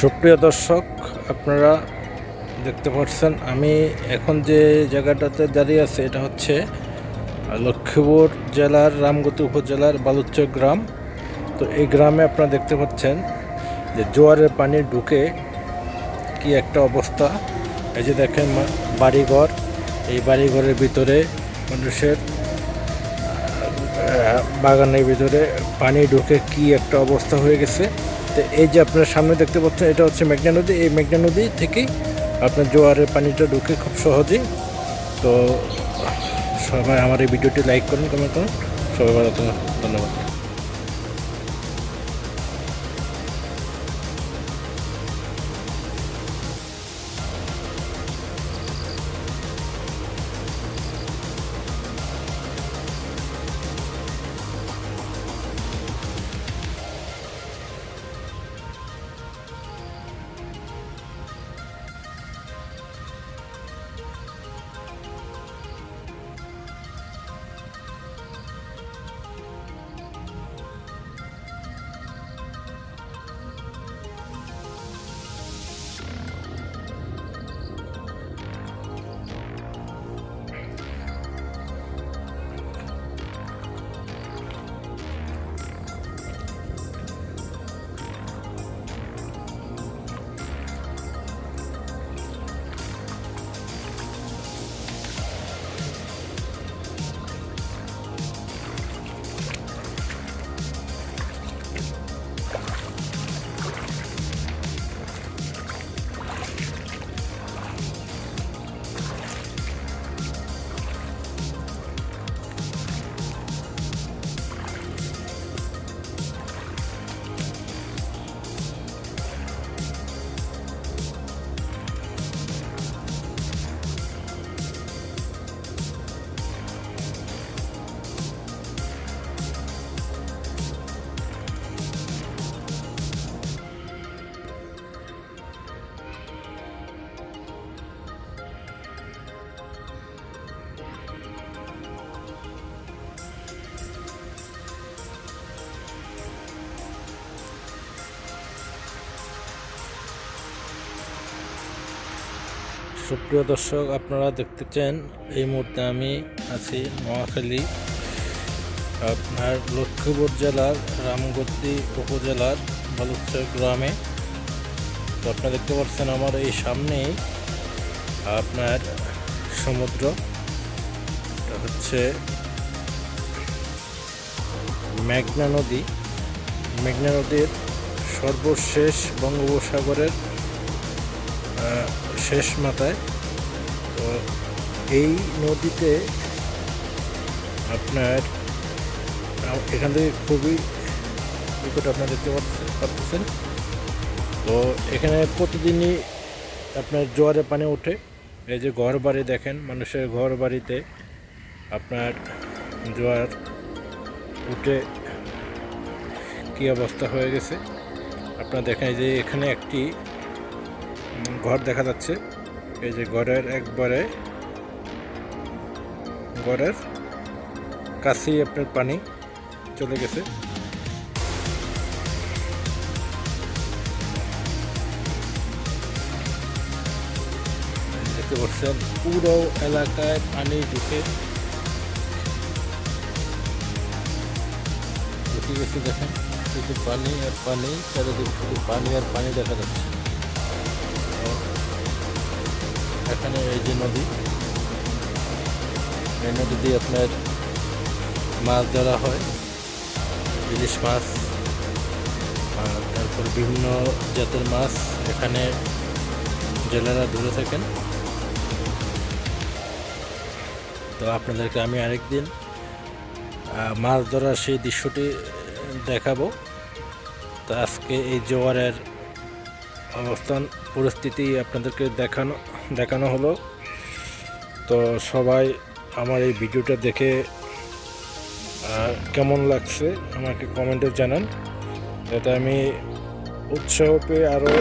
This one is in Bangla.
সুপ্রিয় দর্শক, আপনারা দেখতে পাচ্ছেন, আমি এখন যে জায়গাটাতে দাঁড়িয়ে আছি, এটা হচ্ছে লক্ষ্মীপুর জেলার রামগতি উপজেলার বালুচক গ্রাম। তো এই গ্রামে আপনারা দেখতে পাচ্ছেন যে জোয়ারের পানি ঢুকে কি একটা অবস্থা। এই যে দেখেন বাড়িঘর, এই বাড়িঘরের ভিতরে মানুষের বাগানের ভিতরে পানি ঢুকে কি একটা অবস্থা হয়ে গেছে। তো এই যে আপনার সামনে দেখতে পাচ্ছেন, এটা হচ্ছে মেঘনা নদী। এই মেঘনা নদী থেকেই আপনার জোয়ারের পানিটা ঢুকে খুব সহজেই। তো সবাই আমার এই ভিডিওটি লাইক করুন, কমেন্ট করুন। সবাই ভালো ধন্যবাদ। সুপ্রিয় দর্শক, আপনারা দেখতেছেন এই মুহূর্তে আমি আছি নোয়াখালী, আপনার লক্ষ্মীপুর জেলার রামগতি উপজেলার বালুচর গ্রামে। তো আপনারা দেখতে পাচ্ছেন আমার এই সামনেই আপনার সমুদ্র। হচ্ছে মেঘনা নদী। মেঘনা নদীর সর্বশেষ বঙ্গোপসাগরের শেষ মাথায়, তো এই নদীতে আপনার এখান থেকে খুবই নিকট আপনারা দেখতে পাচ্ছেন- তো এখানে প্রতিদিনই আপনার জোয়ারে পানি ওঠে। এই যে ঘর বাড়ি দেখেন, মানুষের ঘর বাড়িতে আপনার জোয়ার উঠে কী অবস্থা হয়ে গেছে। আপনারা দেখেন যে এখানে একটি ঘর দেখা যাচ্ছে। এই যে ঘরের একবারে ঘরের কাছেই আপনার পানি চলে গেছে। দেখতে পাচ্ছেন, পুরো এলাকায় পানি ঢুকে ঢুকে গেছে দেখেন। শুধু পানি আর পানি, চারিদিকে শুধু পানি আর পানি দেখা যাচ্ছে। এখানে এই যে নদী। এই নদী দিয়ে আপনার মাছ ধরা হয়, ইলিশ মাছ, আর তারপর বিভিন্ন জাতের মাছ এখানে জেলেরা ধরে থাকেন। তো আপনাদেরকে আমি আরেকদিন মাছ ধরার সেই দৃশ্যটি দেখাবো। তো আজকে এই জোয়ারের অবস্থান, পরিস্থিতি আপনাদেরকে দেখানো দেখানো হলো। তো সবাই আমার এই ভিডিওটা দেখে কেমন লাগছে আমাকে কমেন্টে জানান। যাতে আমি উৎসাহ পেয়ে আরও